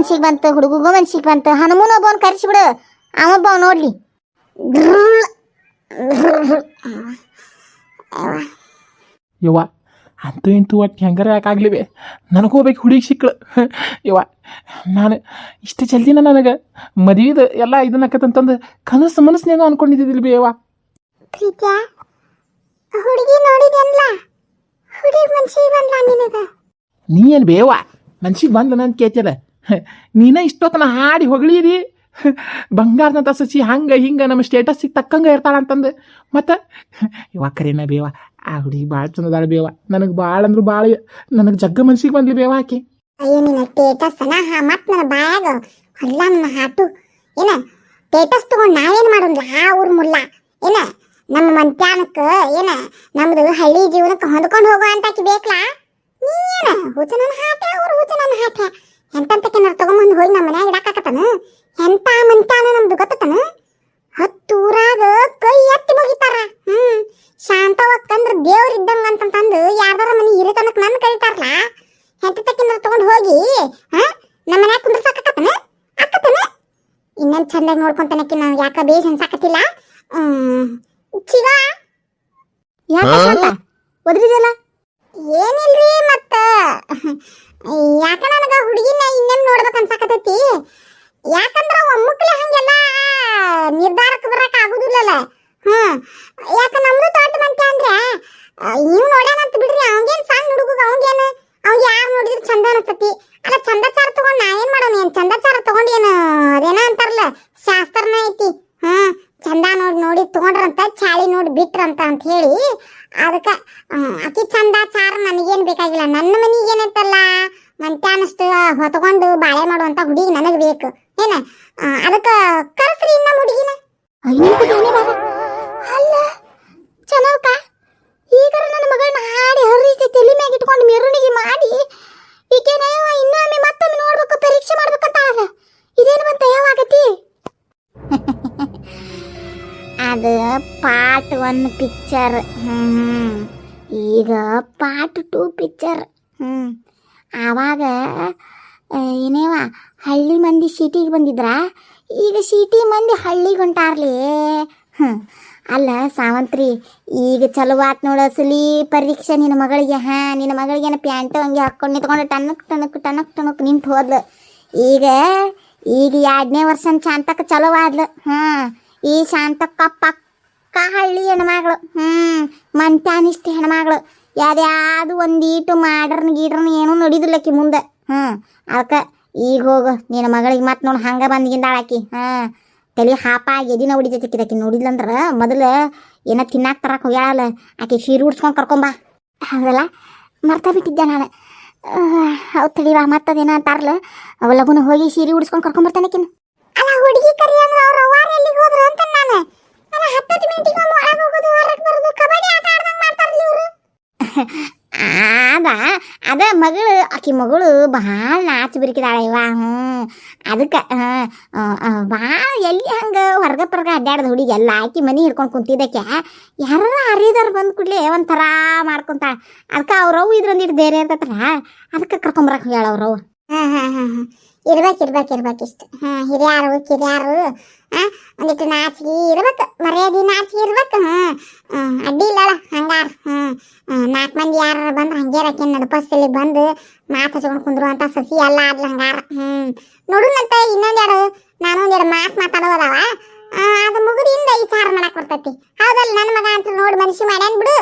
ಮನ್ಸಿಗೆ ಬಂತು ಹುಡುಗಗೂ ಮನ್ಸಿಗೆ ಬಂತು ಹನುಮೂನ್ ಒಬ್ಬವನ್ ಕರ್ಸಿಬಿಡು. ಅವನೊಬ್ಬ ನೋಡ್ಲಿ. ಯವ್ವ ಅಂತೂ ಇಂತೂ ಒಟ್ಟು ಹೆಂಗಾರ ಯಾಕಾಗ್ಲಿವೆ? ನನಗೂ ಬೇಕು ಹುಡುಗಿ ಸಿಕ್ಕಳು. ಯವ್ವ ನಾನು ಇಷ್ಟು ಜಲ್ದಿನ ನನಗೆ ಮದುವೆದು ಎಲ್ಲ ಇದನ್ನಕ್ಕಂತಂದು ಕನಸು ಮನಸ್ಸಿನಾಗ ಅನ್ಕೊಂಡಿದ್ದಿಲ್ಲ ಬಿ ಯವ್ವ? ಪ್ರೀತ್ಯಾ ಹುಡುಗಿ ಹುಡುಗಿ ಮನ್ಸಿಗೆ ಬಂದ್ಲ ನಿನಗ? ನೀ ಏನು ಬೇವ? ಮನ್ಸಿಗೆ ಬಂದ ನಾನು ಕೇಳ್ತಿಲ್ಲ ನೀನೇ ಇಷ್ಟೊತ್ತನ ಹಾಡಿ ಹೊಗಳೀರಿ. ಬಂಗಾರದಂತ ಸಸಿ ಹಂಗೆ, ಹಿಂಗೆ, ನಮ್ಮ ಸ್ಟೇಟಸ್ಸಿಗೆ ತಕ್ಕಂಗೆ ಇರ್ತಾಳಂತಂದು ಮತ್ತು ಇವ ಕರೀನ ಬೇವ, ಆ ಹುಡುಗಿ ಭಾಳ ಚಂದದಾಳ ಬೇವ. ನನಗೆ ಭಾಳ ಅಂದ್ರೆ ಭಾಳ ನನಗೆ ಜಗ್ಗ ಮನಸ್ಸಿಗೆ ಬಂದ್ಲಿ ಬೇವ ಆಕೆ. ಅಯ್ಯೋ, ನಿನ್ನ ಟೇಟಸ್ ಹಾ, ಮತ್ತೆ ನನ್ನ ಸ್ಟೇಟಸ್ ತಗೊಂಡ್ ಮಾಡೋಣ ಊರು ನಮ್ಮ ಹಳ್ಳಿ ಜೀವನಕ್ಕೆ ಹೊಂದ್ಕೊಂಡು ಹೋಗೋ ಅಂತಾಕಿ ನೀ ನೀನ ಹುಚ್ಚ ನನ್ನ ಹಾಟೆ ಅವ್ರು ಹುಚ್ಚ ನನ್ನ ಹಾಟೆ ಎಂತಂತಕ್ಕೆ ತಗೊಂಬಂದು ಹೋಗಿ ನಮ್ಮ ಮನ್ಯಾಗ ಇಡಾಕತ್ತಾನ ಎಂತ ಮಂತಾನ ನಮ್ದು ಗೊತ್ತತನ ಹತ್ತೂರಾಗ ಕೈ ಎತ್ತಿ ಮುಗಿತಾರ. ಹ್ಮ್. ಶಾಂತವಕ್ಕಂದ್ರ ದೇವ್ರ ಇದ್ದಂಗ ಅಂತಂತಂದು ಯಾರ್ದಾರ ಮನಿ ಹಿರಿತನಕ್ ನನ್ ಕರೀತಾರಲ್ಲ? ಹೆಂತತಕ್ಕಿಂದ ತಗೊಂಡ್ ಹೋಗಿ ಹಾ ನಮ್ಮ ಮನ್ಯಾಗ ಕುಂದ್ರಸಾಕತ್ತಾನ ಅಕ್ಕತನ ಇನ್ನೊಂದ್ ಚಂದಾಗಿ ನೋಡ್ಕೊಂತನಕ್ಕೆ ನಾವು ಯಾಕ ಬೇಸ್ ಅನ್ಸಾಕತ್ತಿಲ್ಲ ಹ್ಮ್. ಚಿಗಾ? ಒದ್ರಿದಲ್ಲ ಏನಿಲ್ರಿ ಮತ್ತ ಯಾಕ ನನಗ ಹುಡುಗಿನ ಇನ್ನೇನ್ ನೋಡ್ಬೇಕು ಅನ್ಸಾಕತ್ತೈತಿ ಯಾಕಂದ್ರ ಒಮ್ಮಕ್ಲೆ ಹಂಗೆಲ್ಲ ನಿರ್ಧಾರಕ್ಕೆ ಬರಕ್ ಆಗುದಿಲ್ಲಲ್ಲ ಹ್ಮ್. ಯಾಕ ನಮ್ದು ದೊಡ್ಡ ಮಂತೆ ಅಂದ್ರೆ ನೀವು ನೋಡ್ಯಾನಂತ ಬಿಡ್ರಿ, ಅವಂಗೇನ್ ಸಣ್ಣ ಹುಡುಗ ಅವಂಗೇನು ಅವ್ನ್ ಯಾರು ನೋಡಿದ್ರು ಚಂದ ಅನಸ್ತತಿ ಅಲ್ಲ ಚಂದಚಾರ ತಗೊಂಡ್ ನಾ ಏನ್ ಮಾಡೋಣ, ಏನ್ ಚಂದಚಾರ ತಗೊಂಡ್ ಏನು, ಅದೇನ ಅಂತಾರಲ್ಲ, ಶಾಸ್ತ್ರನ ಐತಿ. ಹ್ಮ್. ಚಂದ ನೋಡಿ ನೋಡಿ ತಗೊಂಡ್ರಂತ, ಚಾಳಿ ನೋಡಿ ಬಿಟ್ರಂತ ಅಂತ ಹೇಳಿ, ಅದಕ್ಕೆ ಅತಿ ಚಂದ ಚಾರ ನನಗೇನು ಬೇಕಾಗಿಲ್ಲ. ನನ್ನ ಮನಿಗೆ ಏನೈತಲ್ಲ ಮಂತ್ಯಾನಷ್ಟು ಹೊತ್ಕೊಂಡು ಬಾಳೆ ಮಾಡುವಂತ ಹುಡುಗಿ ನನಗೆ ಬೇಕು. ಏನ? ಅದಕ್ಕ ಕರ್ಸ್ರಿ ನಮ್ಮ ಹುಡುಗಿನ. ಅಲ್ಲ ಚೆನ್ನಾಗ ಈಗ ನನ್ನ ಮಗಳನ್ನ ಹಾಡಿ ಹರಿಸಿ ತಲೆ ಮ್ಯಾಗ ಇಟ್ಕೊಂಡು ಮೆರವಣಿಗೆ ಮಾಡಿ ಈಗೇನ ಇನ್ನೊಮ್ಮೆ ಮತ್ತೊಮ್ಮೆ ನೋಡ್ಬೇಕು ಪರೀಕ್ಷೆ ಮಾಡ್ಬೇಕಂತ ಅಲ್ಲ ಇದೇನು ಬಂತ ಯಾವಾಗತಿ ಅದು ಪಾರ್ಟ್ ಒನ್ ಪಿಕ್ಚರ್ ಹ್ಮ್ ಈಗ ಪಾರ್ಟ್ ಟೂ ಪಿಕ್ಚರ್ ಹ್ಮ್. ಆವಾಗ ಏನೇವ ಹಳ್ಳಿ ಮಂದಿ ಸಿಟಿಗೆ ಬಂದಿದ್ರಾ? ಈಗ ಸಿಟಿ ಮಂದಿ ಹಳ್ಳಿಗೆ ಹೊಂಟಾರ್ಲಿ? ಹ್ಞೂ ಅಲ್ಲ ಸಾವಂತ್ರಿ, ಈಗ ಚಲೋ ಆತ್ ನೋಡ ಅಸಲಿ ಪರೀಕ್ಷೆ ನಿನ್ನ ಮಗಳಿಗೆ. ಹಾ ನಿನ್ನ ಮಗಳಿಗೆ ಪ್ಯಾಂಟ್ ಹಂಗೆ ಹಾಕ್ಕೊಂಡು ನಿಂತ್ಕೊಂಡು ಟನಕ್ ಟನಕ್ ಟನಕ್ ಟನಕ್ ನಿಂತು ಹೋದ್ಲು. ಈಗ ಈಗ ಎರಡನೇ ವರ್ಷ ಶಾಂತಕ್ಕ ಚಲೋ ಆದ್ಲು. ಈ ಶಾಂತಕ್ಕ ಪಕ್ಕ ಹಳ್ಳಿ ಹೆಣ್ಮಗಳು. ಹ್ಮ್. ಮಂತ್ಯಾನಿಷ್ಠ ಹೆಣ್ಮಗಳು. ಒಂದು ಒಂದೀಟು ಮಾಡ್ರನ್ ಗೀಡ್ರನ್ ಏನೂ ನಡೀದಿಲ್ಲಕಿ ಮುಂದೆ. ಹ್ಮ್ ಅದಕ್ಕೆ ಈಗ ಹೋಗು. ನಿನ್ನ ಮಗಳಿಗೆ ಮತ್ತೆ ನೋಡಿ, ಹಂಗೆ ಬಂದ್ಗಿಂದಾಳಾಕಿ ಹಾಂ ತಲೆ ಹಾಪ ಎದಿನ ಹೊಡಿತೈತಿ ಆಕಿ ನೋಡಿದ್ಲಂದ್ರ ಮೊದಲು ಏನ ತಿನ್ನಾಕ ತರಕ್ಕೆ ಹೋಗ್ಯಾಳಲ್ಲ. ಆಕೆ ಸೀರೆ ಉಡ್ಸ್ಕೊಂಡು ಕರ್ಕೊಂಬಾ ಹೌದಲ್ಲ? ಮರ್ತಾ ಬಿಟ್ಟಿದ್ದೆ ನಾನು ಹೌದು ತಡಿವಾ ಮತ್ತದೇನ ಅಂತಾರಲ್ಲ. ಅವ ಲಗುನ ಹೋಗಿ ಸೀರೆ ಉಡ್ಸ್ಕೊಂಡು ಕರ್ಕೊಂಬರ್ತಾನಕಿನ ಅಲ್ಲ, ಹುಡುಗಿ ಕರಿ ಅಂದ್ರೆ ಎಲ್ಲಿಗೆ ಅಂತ ನಾನು. ಅಲ್ಲ ಹೋಗೋದು ಬರೋದು ಆಟ ಇವರು. ಅದ ಅದ ಮಗಳು ಆಕಿ ಮಗಳು ಭಾಳ ನಾಚಿ ಬಿರಿಕಿದಾಳೆ ಇವ ಹ್ಞೂ ಅದಕ್ಕೆ ಭಾಳ ಎಲ್ಲಿ ಹಂಗೆ ಹೊರಗೆ ಪರ್ಗ ಅಡ್ಡಾಡ್ದ ಹುಡುಗಿ ಎಲ್ಲ ಆಕಿ ಮನೆ ಹಿಡ್ಕೊಂಡು ಕುಂತಿದ್ದಕ್ಕೆ ಯಾರು ಹರಿದಾರ ಬಂದ ಕೂಡಲೇ ಒಂಥರ ಮಾಡ್ಕೊಂತಾಳ ಅದಕ್ಕೆ ಅವ್ರವು ಇದ್ರೊಂದಿಟ್ಟು ಬೇರೆ ಇರ್ತೈತಲ್ಲ ಅದಕ್ಕೆ ಕರ್ಕೊಂಬರಕ್ಕೆ ಹೋಗ್ಯಾಳ ಅವ್ರವು ಹಾಂ ಹಾಂ ಹಾಂ ಹಾಂ ಇರ್ಬೇಕು ಇರ್ಬೇಕು ಇರ್ಬೇಕು ಇಷ್ಟು. ಹಾಂ ಹಿರಿಯಾರು, ಕಿರಿಯಾರು ಹಾಂ ಒಂದಿಟ್ಟು ನಾಚಿಗೆ ಇರ್ಬೇಕು, ಮರ್ಯಾದೆ ನಾಚಿಗೆ ಇರ್ಬೇಕು. ಹಾಂ ಅಡ್ಡಿ ಇಲ್ಲಲ್ಲ, ಹಂಗಾರ. ಹ್ಞೂ ನಾಲ್ಕು ಮಂದಿ ಯಾರು ಬಂದ್ರೆ ಹಂಗೆ ನಡುಪಸ್ತಲ್ಲಿ ಬಂದು ಮಾತು ಹಚ್ಕೊಂಡು ಕುಂದ್ರು ಅಂತ ಸಸಿ ಎಲ್ಲ ಆದ್ಲ ಹಂಗಾರ. ಹ್ಞೂ ನೋಡುನಂತ ಇನ್ನೊಂದೆರಡು ನಾನು ಒಂದೆರಡು ಮಾತು ಮಾತಾಡೋದವ. ಅದು ಈ ಸಾರು ಮಾಡಕ್ ಬರ್ತೈತಿ. ಹೌದಲ್ಲ ನನ್ನ ಮಗ ಅಂತ ನೋಡಿ ಮನುಷ್ಯ ಮಾಡ್ಯಾನ್ ಬಿಡು.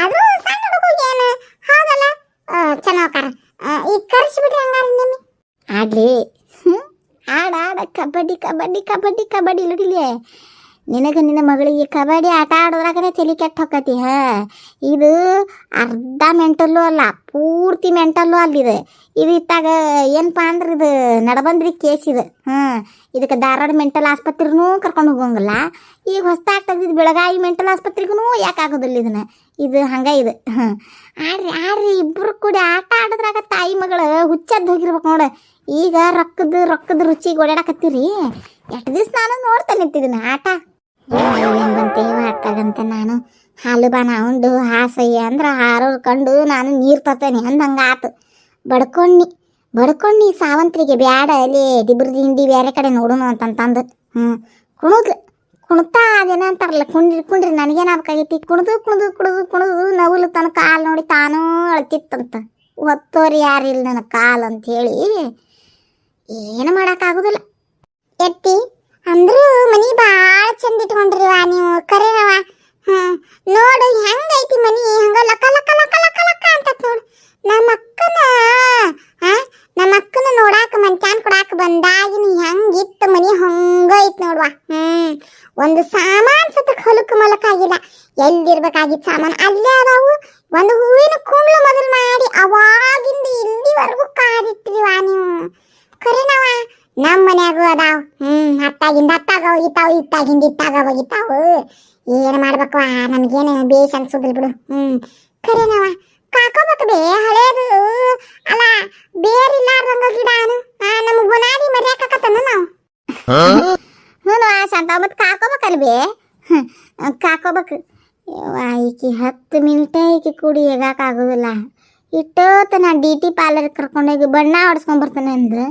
ಆದ್ರೂ ಸಣ್ಣ ಹುಡುಗ ಏನು? ಹೌದಲ್ಲ? ಚೆನ್ನಾಕಾರ ಈಗ ಕರ್ಸಿಬಿಟ್ರಿ ಹಂಗಾರ ನಿಮ್ಮಿ ಆಡ್ಲಿ ಆಡ ಆಡ ಕಬಡ್ಡಿ ಕಬಡ್ಡಿ ಕಬಡ್ಡಿ ಕಬಡ್ಡಿ ಇಲ್ಲಿಡಿಲಿ ನಿನಗೆ ನಿನ್ನ ಮಗಳಿಗೆ ಕಬಡ್ಡಿ ಆಟ ಆಡೋದ್ರಾಗನೇ ತಲೆ ಕೆಟ್ಟ ಹೊಕ್ಕತಿ, ಹಾ? ಇದು ಅರ್ಧ ಮೆಂಟಲ್ಲು ಅಲ್ಲ, ಪೂರ್ತಿ ಮೆಂಟಲ್ಲು ಅಲ್ಲಿದೆ. ಇದು ಇತ್ತಾಗ ಏನಪ್ಪ ಅಂದ್ರೆ ಇದು ನಡಬಂದ್ರಿ ಕೇಸ್ ಇದು, ಹಾಂ? ಇದಕ್ಕೆ ಧಾರವಾಡ ಮೆಂಟಲ್ ಆಸ್ಪತ್ರೆಗೂ ಕರ್ಕೊಂಡು ಹೋಗಂಗಿಲ್ಲ. ಈಗ ಹೊಸ್ದಾಗಿ ತೆಗ್ದಿದ್ದು ಬೆಳಗಾವಿ ಮೆಂಟಲ್ ಆಸ್ಪತ್ರೆಗೂ ಯಾಕೆ ಆಗೋದಿಲ್ಲ ಇದನ್ನ? ಇದು ಹಂಗೆ ಇದು, ಹಾಂ? ಆಡ್ರಿ ಆಡ್ರಿ ಇಬ್ಬರು ಕೂಡಿ ಆಟ ಆಡೋದ್ರಾಗ ತಾಯಿ ಮಗಳು ಹುಚ್ಚದ್ದು ಹೋಗಿರ್ಬೇಕು ನೋಡು. ಈಗ ರೊಕ್ಕದ ರೊಕ್ಕದ ರುಚಿಗೆ ಓಡಾಡಕತ್ತೀರಿ. ಎಷ್ಟು ದಿವ್ಸ ನಾನು ನೋಡ್ತಾ ನಿಂತಿದ್ದೀನಿ ಆಟ. ಏನು ಬಂತೇವ ಅತ್ತಾಗಂತ ನಾನು? ಹಾಲು ಬಾಣ ಉಂಡು ಹಾಸಯ್ಯ ಅಂದ್ರೆ ಹಾರೋರು ಕಂಡು ನಾನು ನೀರು ತರ್ತೇನೆ ಅಂದಂಗೆ ಆತು ಬಡ್ಕೊಂಡಿ ಬಡ್ಕೊಂಡಿ ಸಾವಂತ್ರಿಗೆ ಬ್ಯಾಡ, ಅಲ್ಲಿ ದಿಬ್ರ ದಿಂಡಿ ಬೇರೆ ಕಡೆ ನೋಡೋಣ ಅಂತಂತಂದು. ಹ್ಞೂ ಕುಣಿದ್ಲು ಕುಣ್ತಾ ಅದೇನ ಅಂತಾರಲ್ಲ, ಕುಂಡ್ರಿ ನನಗೇನು ನನಗೇನಾಗಬೇಕಾಗೈತಿ? ಕುಣಿದು ಕುಣಿದು ಕುಣಿದು ಕುಣಿದು, ನವಲು ತನ್ನ ಕಾಲು ನೋಡಿ ತಾನೂ ಅಳ್ತಿತ್ತಂತ. ಒತ್ತೋರಿ ಯಾರಿಲ್ಲ ನನ್ನ ಕಾಲು ಅಂಥೇಳಿ ಏನು ಮಾಡೋಕ್ಕಾಗೋದಿಲ್ಲ. ಎಟ್ಟಿ ಅಂದ್ರೂ ಮನಿ ಭಾಳ ಚಂದ ಇಟ್ಕೊಂಡ್ರಿವ ನೀವು. ಕರೆನವ ಹ್ಮ್. ನೋಡು ಹೆಂಗೈತಿ ಮನಿ. ಹಂಗ ಲಕ ಲಕ ಲಕ ಲಕ ಲಕ ಅಂತ ನೋಡು. ನಮ್ಮ ಅಕ್ಕನ ನಮ್ಮ ಅಕ್ಕನ ನೋಡಾಕ ಮಂಚಾನ್ ಕೊಡಾಕ ಬಂದಾಗಿನ ಹೆಂಗಿತ್ತು ಮನಿ ಹಂಗ ಐತ್ ನೋಡ್ವಾ. ಹ್ಮ್. ಒಂದು ಸಾಮಾನ್ ಸತಕ್ ಹೊಲಕ್ ಮಲಕ್ ಆಗಿಲ್ಲ. ಎಲ್ಲಿರ್ಬೇಕಾಗಿತ್ತು ಸಾಮಾನು ಅಲ್ಲೇ ಅದಾವು ಒಂದು ಹೂವಿನ ಕುಂಡ್ಲು ಮೊದಲು ಮಾಡಿ ಅವಾಗಿಂದ ಇಲ್ಲಿವರೆಗೂ ಕಾದಿಟ್ರಿವಾ ನೀವು ಕರೆನವ ನಮ್ಮ ಮನ್ಯಾಗೂ ಅದಾವ ಹ್ಮ್ ಹತ್ತಾಗಿಂದ ಹತ್ತಾಗ ಹೋಗಿತಾವ ಇತ್ತಾಗಿಂದ ಇತ್ತಾಗ ಏನು ಏನ್ ಮಾಡ್ಬೇಕು ನಮಗೇನು ಬೇಸ್ ಅನ್ಸೋದಿಲ್ಲ ಬಿಡು. ಹ್ಮ್. ಖರೇನವ ಕಾಕೋಬೇಕು ಬೇ ಹಳೇದು. ಅಲ್ಲ ಬೇರಿಲ್ಲಾರ್ದಂಗ ಗಿಡಾನು ನಮಗ್ ಬುನಾದಿ ಮರ್ಯಾಕತ್ತನು ನಾವು. ಹ್ಞೂ ಶಾಂತ ಮತ್ತು ಕಾಕೋಬೇಕಲ್ಲ ಬೇ. ಕಾಕೋಬೇಕು ಈಕಿ ಹತ್ತು ಮಿನಿಟ ಈಕಿ ಕೂಡಿ ಹೇಗಾಕಾಗೋದಿಲ್ಲ ಇಟ್ಟೋತ ನಾ ಡಿ ಟಿ ಪಾರ್ಲರ್ ಕರ್ಕೊಂಡೋಗಿ ಬಣ್ಣ ಹೊಡ್ಸ್ಕೊಂಡ್ ಬರ್ತಾನೆ ಅಂದ್ರೆ.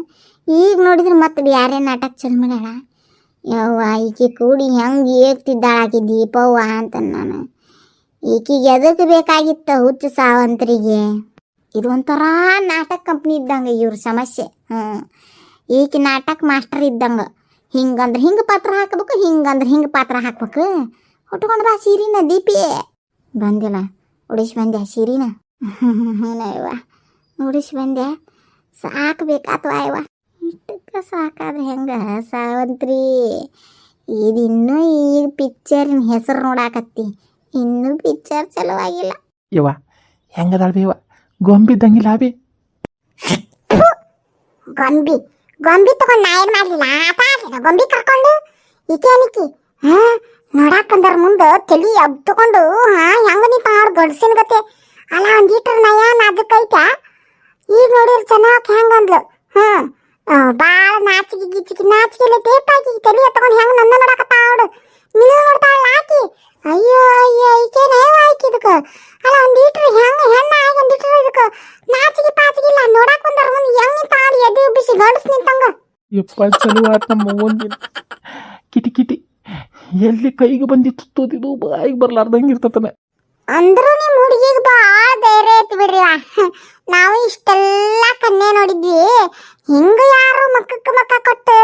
ಈಗ ನೋಡಿದ್ರೆ ಮತ್ತೆ ಯಾರೇ ನಾಟಕ ಚಲೋ ಮಾಡ್ಯಾಳ. ಯವ್ವ ಈಕಿ ಕೂಡಿ ಹೆಂಗೆ ಏಗ್ತಿದ್ದಾಳಾಕಿ ದೀಪವ್ವ ಅಂತ ನಾನು ಈಕಿಗೆ ಎದಕ್ಕೆ ಬೇಕಾಗಿತ್ತ ಹುಚ್ಚು ಸಾವಂತರಿಗೆ ಇದು ಒಂಥರ ನಾಟಕ ಕಂಪ್ನಿ ಇದ್ದಂಗೆ ಇವ್ರ ಸಮಸ್ಯೆ ಹ್ಞೂ ಈಕೆ ನಾಟಕ ಮಾಸ್ಟರ್ ಇದ್ದಂಗೆ ಹಿಂಗಂದ್ರೆ ಹಿಂಗೆ ಪಾತ್ರ ಹಾಕ್ಬೇಕು ಹಿಂಗಂದ್ರೆ ಹಿಂಗೆ ಪಾತ್ರ ಹಾಕ್ಬೇಕು ಉಟ್ಕೊಂಡು ಬಾ ಸೀರಿನ ದೀಪಿ ಬಂದಿಲ್ಲ ಉಡಿಸಿ ಬಂದೆ ಸೀರಿನ ಹ್ಞೂನವ್ವ ಉಡಿಸಿ ಬಂದೆ ಸಾಕ್ಬೇಕಾತ್ವ ಅಯ್ಯವ ಸಾಕಾದ್ರೆ ಹೆಂಗೆ? ಸಾವಂತ್ರಿ ಇದು ಇನ್ನೂ ಈಗ ಪಿಕ್ಚರಿನ ಹೆಸರು ನೋಡಾಕತ್ತಿ. ಇನ್ನೂ ಪಿಕ್ಚರ್ ಚಲೋ ಆಗಿಲ್ಲ. ಯವ್ವ ಹೆಂಗದಾಳ ಬೇವ ಗೊಂಬಿದ್ದಂಗಿಲ್ಲ ಬೇ ಗೊಂಬಿ ಗೊಂಬಿ ತಗೊಂಡು ನಾ ಏನು ಮಾಡಲಿಲ್ಲ? ಆಟ ಆಡಲಿಲ್ಲ? ಗೊಂಬಿ ಕರ್ಕೊಂಡು? ಅನಿಕಿ ಹಾ ನೋಡಾಕ್ ಬಂದರ ಮುಂದೆ ತಲಿ ಅಬ್ ತಗೊಂಡು ಹಾ ಹೆಂಗ ನೀ ನೋಡ್ ಗಡ್ಸಿನ ಗತೆ? ಅಲ್ಲ ಒಂದೀಟ್ರ ನಯ ಐತ ಈಗ ನೋಡಿರ್ ಚೆನ್ನಾಗ್ ಹೆಂಗಂದ್ಲು ಆ, ಬಾಳ ನಾಚಿಗೆ ಗಿಚ್ಚಿಗೆ ನಾಚಿಗೆ ಟೇಪ್ ಹಾಕಿ ತಲಿ ಎತ್ಕೊಂಡು ಹೆಂಗ ನನ್ನ ನೋಡಾಕತ್ತ ಅವಳು. ನೀನು ನೋಡ್ತಾಳ ಆಕಿ? ಅಯ್ಯೋ ಅಯ್ಯೋ, ಈಕೆ ನಯವ ಆಕಿ ಇದಕ್ಕ. ಅಲ್ಲ, ಒಂದು ಲೀಟ್ರ್ ಹೆಂಗ ಹೆಣ್ಣ ಆಗಿ ಒಂದು ಲೀಟ್ರ್ ಇದಕ್ಕ. ನಾಚಿಗೆ ಪಾಚಿಗೆ ಇಲ್ಲ, ನೋಡಕ್ ಬಂದ್ರ ಮುಂದೆ ಹೆಂಗ್ ನಿಂತ ಆಡಿ ಎದೆ ಉಬ್ಬಿಸಿ ಗಂಡಸ್ ನಿಂತಂಗ. ಯಪ್ಪ, ಚಲೋ ಆತ್ ನಮ್ಮ ಒಂದಿನ ಕಿಟಿ ಕಿಟಿ, ಎಲ್ಲಿ ಕೈಗೆ ಬಂದಿತ್ತು ತೋದಿದು ಬಾಯಿಗೆ ಬರ್ಲಾರ್ದಂಗೆ ಇರ್ತತನ. ಅಂದ್ರೂ ನಿಮ್ಮ ಹುಡುಗಿಗೆ ಭಾಳ ಧೈರ್ಯ ಐತಿ ಬಿಡ್ರಿ ನಾವು ಇಷ್ಟೆಲ್ಲ ಕನ್ನೆ ನೋಡಿದ್ವಿ. ಹಿಂಗ ಯಾರು ಮಕ್ಕಕ್ಕ ಮಕ್ಕ ಕೊಟ್ಟು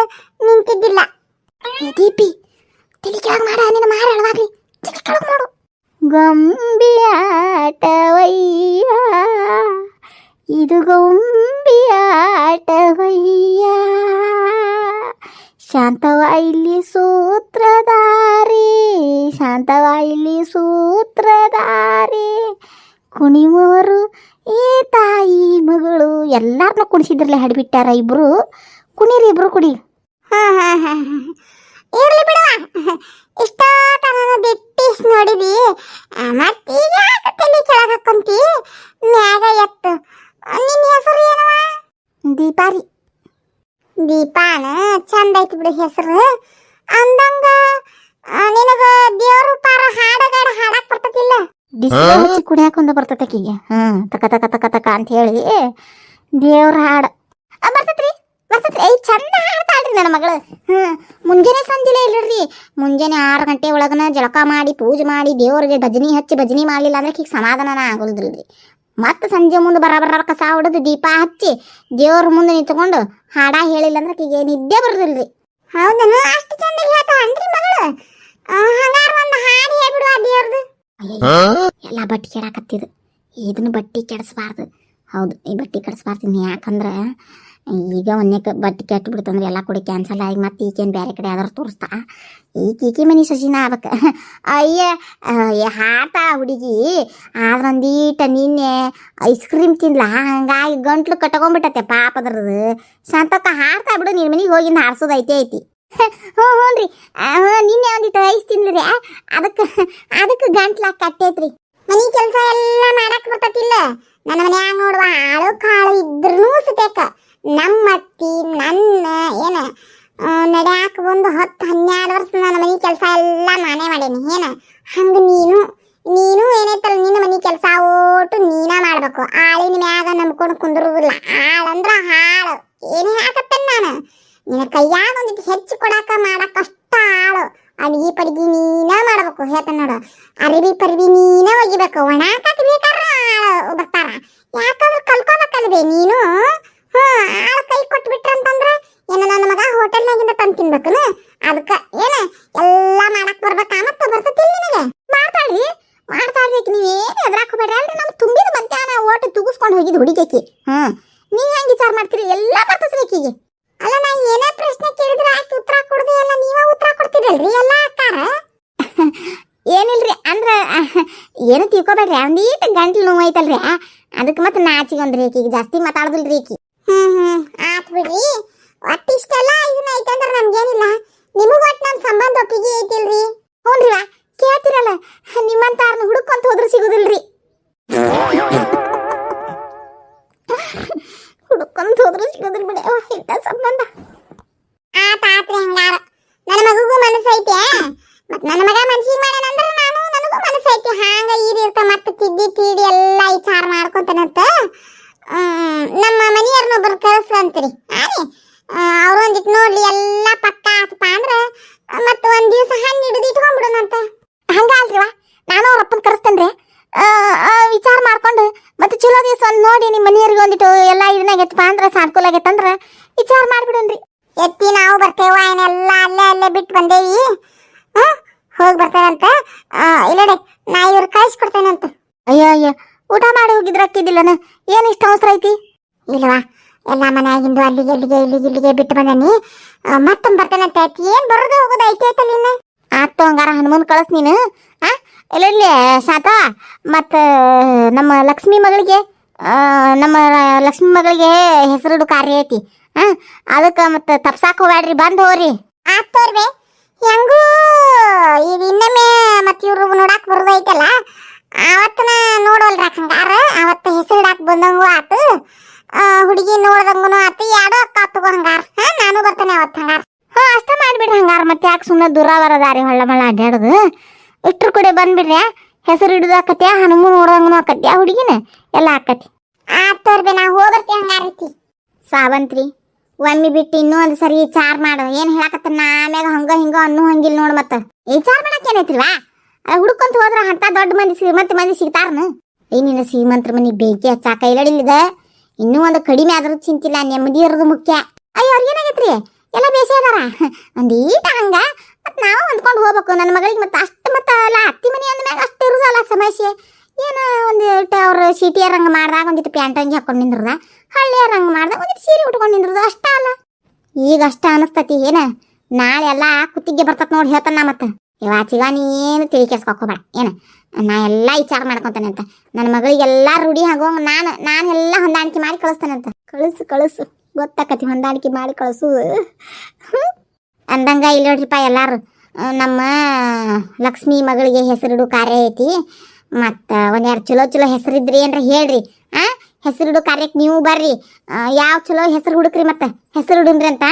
ನಿಂತಿದ್ದಿಲ್ಲ. ದೀಪಿ ತಲೆ ಕೆಳಗ್ ಮಾಡ, ನಿನ್ನ ಮಾರ ಅಳವಾಗ್ಲಿ. ಮಾಡು. ಗೊಂಬಿಯಾಟವಯ್ಯ ಇದು ಗೊಂಬಿಯಾಟವಯ್ಯ ಶಾಂತವ ಇಲ್ಲಿ ಸೂತ್ರಧಾರಿ. ಶಾಂತವ ಇಲ್ಲಿ ಸೂತ್ರಧಾರಿ ಕುಣಿಯುವವರು ಏ ತಾಯಿ ಮಗಳು ಎಲ್ಲಾರನ್ನ ಕುಣಿಸಿದ್ರಲ್ಲ ಹಡ್ಬಿಟ್ಟಾರ ಇಬ್ರು. ಕುಣಿರಿ ಇಬ್ರು ಕುಡಿ. ಇರ್ಲಿ ಬಿಡುವ ಇಷ್ಟ ನಾನು ದಿಟ್ಟಿಸ್ ನೋಡಿದಿ. ಈಗ ತಲೆ ಕೆಳಗೆ ಹಾಕೊಂತಿ? ಮ್ಯಾಗ ಎತ್ತು. ನಿನ್ನ ಹೆಸರು ಏನವ ದೀಪಾರಿ. ದೀಪಾನ? ಚಂದ ಐತಿ ಬಿಡು ಹೆಸರು. ಅಂದಂಗ ನಿನಗ ದೇವ್ರ ಪಾರ ಹಾಡಗಾಡ ಹಾಡಕ್ ಬರ್ತತಿಲ್ಲ? ಬಿಸಿಲು ಹಚ್ಚಿ ಕುಡಿಯಾಕ ಒಂದು ಬರ್ತತಕೀಗ. ಹ್ಮ್ ತಕ ತಕ ತಕ ತಕ ಅಂತ ಹೇಳಿ ದೇವ್ರ ಹಾಡ. ಬರ್ತತ್ರಿ ಬರ್ತತ್ರಿ. ಐ ಚಂದ ಹಾಡ್ತಾಳ್ರಿ ನನ್ನ ಮಗಳು. ಹ್ಮ್ ಮುಂಜಾನೆ ಸಂಜಿಲೆ ಇಲ್ರಿ. ಮುಂಜಾನೆ ಆರು ಗಂಟೆ ಒಳಗನ ಜಳಕ ಮಾಡಿ ಪೂಜೆ ಮಾಡಿ ದೇವ್ರಿಗೆ ಭಜನಿ ಹಚ್ಚಿ ಭಜನಿ ಮಾಡಲಿಲ್ಲ ಅಂದ್ರೆ ಈಗ ಸಮಾಧಾನ ಆಗೋದಿಲ್ರಿ. ಮತ್ತೆ ಸಂಜೆ ಮುಂದೆ ಬರಬರ ಬರ ಕಸ ಹೊಡೆದು ದೀಪ ಹಚ್ಚಿ ದೇವ್ರ ಮುಂದೆ ನಿಂತ್ಕೊಂಡು ಹಾಡ ಹೇಳಿಲ್ಲ ಅಂದ್ರೆ ಆಕಿಗೆ ನಿದ್ದೆ ಬರೋದಿಲ್ರಿ. ಹೌದನು ಅಷ್ಟು ಚಂದ ಹೇಳ್ತಾಳ್ರಿ ಮಗಳು. ಹಂಗಾರ ಒಂದು ಹಾಡು ಹೇಳ್ಬಿಡುವ ದೇವ್ರದು. ಎಲ್ಲ ಬಟ್ಟಿ ಕೆಡಾಕತ್ತಿದು. ಇದನ್ನ ಬಟ್ಟಿ ಕೆಡಿಸ್ಬಾರ್ದು. ಹೌದು ಈ ಬಟ್ಟಿ ಕೆಡಿಸ್ಬಾರ್ದು ಯಾಕಂದ್ರೆ ಈಗ ಒಂದೇ ಬಟ್ಟಿ ಕೆಟ್ಟು ಬಿಡ್ತಂದ್ರೆ ಎಲ್ಲ ಕೂಡ ಕ್ಯಾನ್ಸಲ್ ಆಗಿ ಮತ್ತೆ ಈಗೇನು ಬೇರೆ ಕಡೆ ಯಾವ್ದಾರು ತೋರಿಸ್ತಾ? ಈಗ ಈಕೆ ಮನೆ ಸಸಿನ ಆಗ್ಬೇಕು. ಅಯ್ಯ ಅಯ್ಯ ಹಾಟ ಹುಡುಗಿ ಆದ್ರೆ ಒಂದೀಟ ನಿನ್ನೆ ಐಸ್ ಕ್ರೀಮ್ ತಿನ್ಲ ಹಂಗಾಗಿ ಗಂಟ್ಲು ಕಟ್ಕೊಂಡ್ಬಿಟ್ಟತೆ ಪಾಪದ್ರದ್ದು ಶಾಂತಕ್ಕ ಹಾರ್ತಾ ಬಿಡು ನಿನ್ನ ಮನೆಗೆ ಹೋಗಿ ಹಾರಿಸೋದು ಐತೆ ಐತಿ. ಹ್ಞೂ ಹ್ಞೂ ರೀ ನಿನ್ನೆ ಒಂದಿಟ್ಟು ಐಸ್ ತಿನ್ಲಿ ಅದಕ್ಕೆ ಅದಕ್ಕೆ ಗಂಟ್ಲ ಕಟ್ಟೈತ್ರಿ. ಮನಿ ಕೆಲಸ ಎಲ್ಲ ಮಾಡಕ್ ಬರ್ತತಿಲ್ಲ. ನನ್ನ ಮನ್ಯಾಗ ನೋಡುವ ಆಳು ಕಾಳು ಇದ್ರೂ ಸುತೇಕ ನಮ್ಮ ಅತ್ತಿ, ನನ್ನ, ಏನ ನಡ್ಯಾಕ ಒಂದು ಹತ್ತು, ಹನ್ನೆರಡು ವರ್ಷ ನನ್ನ ಮನೆ ಕೆಲಸ ಎಲ್ಲ ನಾನೇ ಮಾಡೇನಿ. ಏನ? ಹಂಗ ನೀನು ನೀನು ಏನೈತಲ್ಲ ನಿನ್ನ ಮನೆ ಕೆಲಸ ಓಟು ನೀನ ಮಾಡ್ಬೇಕು. ಆಳಿನ ಮ್ಯಾಗ ನಂಬ್ಕೊಂಡು ಕುಂದಿರುವುದಿಲ್ಲ ಆಳಂದ್ರ ಹಾಳು. ಏನು ಹಾಕತ್ತೇನೆ ನಾನು? ನಿನ್ನ ಕೈಯಾಗ ಒಂದಿಟ್ಟು ಹೆಚ್ಚು ಕೊಡಾಕ ಮಾಡಾಕ ಅಷ್ಟ ಆಳು. ಅಡಿಗೆ ಪಡಿಗೆ ನೀನ ಮಾಡ್ಬೇಕು. ಹೇಳ್ತಾನ ನೋಡು. ಅರಿವಿ ಪರಿವಿ ನೀನ ಒಗಿಬೇಕು. ಒಣಾಕಕ್ ಬೇಕಾರ ಆಳು ಬರ್ತಾರ. ಯಾಕಂದ್ರೆ ಕಲ್ಕೋಬೇಕಲ್ವೇ ನೀನು? ಹ್ಮ್, ಆಳು ಕೈ ಕೊಟ್ಬಿಟ್ರ ಅಂತಂದ್ರೆ ಏನ ನನ್ನ ಮಗ ಹೋಟೆಲ್ನಾಗಿಂದ ತಂದು ತಿನ್ಬೇಕನು? ಅದಕ್ಕ ಏನ ಎಲ್ಲ ಮಾಡಕ್ ಬರ್ಬೇಕಾ ಮತ್ತ ಬರ್ತತಿಲ್ಲ ನಿನಗೆ? ಮಾಡ್ತಾಳ್ರಿ ಆಕಿ. ನೀವೇನು ಎದ್ರಾಕ್ ಬೇಡ ಅಲ್ರಿ ನಮ್ ತುಂಬಿದ ಮಧ್ಯಾಹ್ನ ಓಟ್ ತುಗಿಸ್ಕೊಂಡು ಹೋಗಿದ್ ಹುಡುಗೇಕಿ ಹ್ಮ್, ನೀ ಹೆಂಗೆ ವಿಚಾರ ಮಾಡ್ತೀರಿ? ಎಲ್ಲಾ ಬರ್ತದ್ರಿ ಆಕಿಗೆ. ಅಲ್ಲ ನಾ ಏನೇ ಪ್ರಶ್ನೆ ಕೇಳಿದ್ರೆ ಆಕೆ ಉತ್ತರ ಕೊಡದೆ ಎಲ್ಲ ನೀವ ಉತ್ತರ ಕೊಡ್ತೀರಲ್ರಿ ಎಲ್ಲ ಅಕ್ಕಾರ ಏನಿಲ್ರಿ ಅಂದ್ರ ಏನು ತಿಳ್ಕೊಬೇಡ್ರಿ ಒಂದೀಟ ಗಂಟ್ಲು ನೋವು ಐತಲ್ರಿ. ಅದಕ್ಕೆ ಮತ್ತೆ ನಾಚಿಗೊಂದ್ರಿ ಈಕಿಗೆ ಜಾಸ್ತಿ ಮಾತಾಡೋದಿಲ್ರಿ ರೀ ಹ್ಮ್ ಹ್ಮ್ ಆತ್ ಬಿಡ್ರಿ. ಒಟ್ಟು ಇಷ್ಟೆಲ್ಲ ಇದನ್ನ ಐತಂದ್ರ ನಮ್ಗೇನಿಲ್ಲ. ನಿಮಗ್ ಒಟ್ಟು ನಮ್ ಸಂಬಂಧ ಒಪ್ಪಿಗೆ ಐತಿಲ್ರಿ. ಹ್ಞೂನ್ರಿ ಕೇಳ್ತಿರಲ್ಲ ನಿಮ್ಮಂತಾರ್ನ ಹುಡುಕೊಂತ ಹೋದ್ರೆ ಸಿಗುದಿಲ್ರಿ. ಹುಡುಕೊಂತ ಹೋದ್ರು ಸಿಗೋದ್ರ ಬಿಡಿ. ಇಂಥ ಸಂಬಂಧ. ಆತ ಆತ್ರಿ ಹಂಗಾರ. ನನ್ನ ಮಗುಗೂ ಮನಸ್ಸು ಐತೆ ಮತ್ ನನ್ನ ಮಗ ಮನ್ಸಿಗೆ ಮಾಡ್ಯಾನಂದ್ರ ನಾನು, ನನಗೂ ಮನಸ್ಸು ಹಾಂಗ ಹಾಂಗ ಇರ್ತ ಮತ್ತೆ ತಿದ್ದಿ, ತೀಡಿ ಎಲ್ಲ ವಿಚಾರ ಮಾಡ್ಕೊಂತಾನಂತ. ನಮ್ಮ ಮನೆಯವ್ರನ್ನೊಬ್ರು ಕಳಿಸ್ಕಂತ್ರಿ ಆರಿ ಅವ್ರು ಒಂದಿಟ್ಟು ನೋಡ್ಲಿ ಎಲ್ಲ ಪಕ್ಕ ಆತಪ್ಪ ಅಂದ್ರ, ಮತ್ತ ಒಂದ್ ದಿವಸ ಹಣ್ಣು ಹಿಡಿದು ಇಟ್ಕೊಂಡ್ಬಿಡೋಣಂತ. ಹಂಗ ಅಲ್ರಿವಾ ನಾನು ಅವ್ರ ಅಪ್ಪನ ಕರೆಸ್ತೇನ್ರಿ. ವಿಚಾರ ಮಾಡ್ಕೊಂಡು ಮತ್ತೆ ಚಲೋ ದಿವಸ ಒಂದು ನೋಡಿ ನಿಮ್ಮ ಮನೆಯವ್ರಿಗೆ ಒಂದಿಟ್ಟು ಎಲ್ಲ ಇದನ್ನ ಎತ್ತಪ್ಪ ಅಂದ್ರೆ ಸಾನುಕೂಲ ಆಗೈತಂದ್ರ ವಿಚಾರ ಮಾಡ್ಬಿಡೋನ್ರಿ ಎತ್ತಿ ನಾವು ಬರ್ತೇವ ಏನೆಲ್ಲ ಅಲ್ಲೇ ಅಲ್ಲೇ ಬಿಟ್ಟು ಬಂದೇವಿ. ಹೋಗಿ ಬರ್ತಾರಂತ ಇಲ್ಲಡೆ ನಾ ಇವ್ರು ಅಂತ ಅಯ್ಯೋ ಅಯ್ಯೋ ಊಟ ಮಾಡಿ ಹೋಗಿದ್ರೆ ಅಕ್ಕಿದ್ದಿಲ್ಲನ ಏನು ಇಷ್ಟ ಅವಸರ ಐತಿ? ಇಲ್ವಾ ಎಲ್ಲ ಮನೆಯಾಗಿಂದು ಅಲ್ಲಿಗೆ ಇಲ್ಲಿಗೆ ಇಲ್ಲಿಗೆ ಇಲ್ಲಿಗೆ ಬಿಟ್ಟು ಬಂದನಿ. ಮತ್ತೊಮ್ಮೆ ಬರ್ತೇನಂತ ಐತಿ ಏನ್ ಬರೋದು ಹೋಗೋದು ಐತಿ ಐತಲ್ಲ ಇನ್ನ ಆತು ಹಂಗಾರ ಹನುಮನ್ ಕಳಿಸ್ ನೀನು ಆ? ಎಲ್ಲೆಲ್ಲಿ ಶಾತ ಮತ್ತು, ನಮ್ಮ ಲಕ್ಷ್ಮಿ ಮಗಳಿಗೆ? ನಮ್ಮ ಲಕ್ಷ್ಮಿ ಮಗಳಿಗೆ ಹೆಸರಿಡು ಕಾರ್ಯ ಐತಿ. ಹಾ ಅದಕ್ಕೆ ಮತ್ತೆ ತಪ್ಸಾಕ್ ಹೋಗ್ಯಾಡ್ರಿ, ಬಂದು ಹೋಗ್ರಿ. ಆಗ್ತೋರ್ವೆ ಹೆಂಗೂ? ಈಗ ಇನ್ನೊಮ್ಮೆ ಮತ್ತೆ ಇವ್ರು ನೋಡಾಕ್ ಬರೋದೈತಲ್ಲ ಅವತ್ತನ ನೋಡೋಲ್ರ ಹಂಗಾರ. ಅವತ್ತ ಹೆಸರು ಇಡಾಕ್ ಬಂದಂಗೂ ಆತು. ಹುಡುಗಿ ನೋಡ್ದಂಗೂ ಆತು. ಯಾಡೋ ಅಕ್ಕ ತಗೋ ಹಂಗಾರ. ಹಾ, ನಾನು ಬರ್ತೇನೆ ಅವತ್ತು ಹಂಗಾರ. ಹಾ, ಅಷ್ಟ ಮಾಡ್ಬಿಡ್ರಿ ಹಂಗಾರ. ಮತ್ತೆ ಯಾಕೆ ಸುಮ್ಮನೆ ದೂರ ಬರೋದಾರಿ ಹೊಳ್ಳ ಮಳ್ಳ ಅಡ್ಡಾಡೋದು ಇಷ್ಟ್ರ ಕಡೆ ಬಂದ್ಬಿಡ್ರಿ? ಹೆಸರು ಹಿಡಿದು ಆಕತ್ಯ ಹನುಮು ನೋಡಂಗೂ ಆಕತ್ಯ ಹುಡುಗಿನ? ಎಲ್ಲ ಆಕತಿ ಆತೋರ್ಬೆ ನಾ ಹೋಗರ್ತಿ ಹಂಗಾರತಿ ಸಾವಂತ್ರಿ, ಒಮ್ಮೆ ಬಿಟ್ಟು ಇನ್ನೂ ಒಂದು ಸರಿ ವಿಚಾರ ಮಾಡು. ಏನು ಹೇಳಕತ್ತ? ಆಮ್ಯಾಗ ಹಂಗ, ಹಿಂಗ ಅನ್ನೂ ಹಂಗಿಲ್ಲ ನೋಡ್ ಮತ್ತ. ವಿಚಾರ ಮಾಡಕ್ಕೆ ಏನೈತ್ರಿವಾ ಅದ ಹುಡ್ಕೊಂತ ಹೋದ್ರ ಅಂತ ದೊಡ್ಡ ಮಂದಿ ಶ್ರೀಮಂತ ಮಂದಿ ಸಿಗ್ತಾರನ. ಏ, ನಿನ್ನ ಶ್ರೀಮಂತರ ಮನಿ ಬೆಂಕಿ ಹಚ್ಚಾಕ ಇಲ್ಲಡಿಲ್ಲದ ಇನ್ನೂ ಒಂದು ಕಡಿಮೆ ಆದ್ರೂ ಚಿಂತಿಲ್ಲ, ನೆಮ್ಮದಿ ಇರೋದು ಮುಖ್ಯ. ಅಯ್ಯೋ ಅವ್ರಿಗೇನಾಗೈತ್ರಿ ಎಲ್ಲ ಬೇಸೇ ಅದಾರ? ಒಂದೀಟ ಹಂಗ, ಮತ್ ನಾವು ಹೊಂದ್ಕೊಂಡು ಹೋಗ್ಬೇಕು. ನನ್ನ ಮಗಳಿಗೆ ಮತ್ತೆ ಅಷ್ಟು ಮತ್ತ ಅಲ್ಲ ಅತ್ತಿ ಮನೆ ಅಂದ್ಮ್ಯಾಗ ಅಷ್ಟು ಇರುದಲ್ಲ ಸಮಸ್ಯೆ. ಏನ ಒಂದು ಇಟ್ಟು ಅವ್ರು ಸಿಟಿಯರ್ ಹಂಗ ಮಾಡ್ದಾಗ ಒಂದಿಟ್ಟು ಪ್ಯಾಂಟ್ ಅಂಗಿ ಹಾಕೊಂಡು ನಿಂದ್ರದ ಹಳ್ಳಿಯರ್ ಹಂಗ ಮಾಡ್ದಾಗ ಒಂದಿಟ್ಟು ಸೀರೆ ಉಟ್ಕೊಂಡು ನಿಂದ್ರದ, ಅಷ್ಟ ಅಲ್ಲ. ಈಗ ಅಷ್ಟ ಅನಿಸ್ತತಿ, ಏನ? ನಾಳೆ ಎಲ್ಲ ಕುತ್ತಿಗೆ ಬರ್ತತ್ ನೋಡಿ ಹೇಳ್ತಾನ ಮತ್ತೆ. ಇವಾಚಿಗ ನೀನು ತಿಳಿ ಕೆಸ್ಕೋಬೇಡ ಏನ? ನಾ ಎಲ್ಲ ವಿಚಾರ ಮಾಡ್ಕೊತಾನೆ ಅಂತ. ನನ್ನ ಮಗಳಿಗೆಲ್ಲ ರೂಢಿ ಹಾಗೋ ನಾನು ನಾನು ಎಲ್ಲ ಹೊಂದಾಣಿಕೆ ಮಾಡಿ ಕಳಿಸ್ತಾನಂತ ಕಳಿಸು ಕಳಿಸು, ಗೊತ್ತಾಕತಿ ಹೊಂದಾಣಿಕೆ ಮಾಡಿ ಕಳಿಸು. ಅಂದಂಗ ಇಲ್ಲಿ ನೋಡ್ರಿಪ್ಪ ಎಲ್ಲಾರು. ನಮ್ಮ ಲಕ್ಷ್ಮಿ ಮಗಳಿಗೆ ಹೆಸರಿಡು ಕಾರ್ಯ ಐತಿ. ಮತ್ತು ಒಂದೆರಡು ಚಲೋ ಚಲೋ ಹೆಸರಿದ್ರಿ ಏನ್ರ ಹೇಳ್ರಿ. ಆ, ಹೆಸರಿಡು ಕಾರ್ಯಕ್ಕೆ ನೀವು ಬರ್ರಿ. ಯಾವ ಚಲೋ ಹೆಸರು ಹುಡುಕ್ರಿ ಮತ್ತೆ? ಹೆಸರು ಇಡುನ್ರಿ ಅಂತ?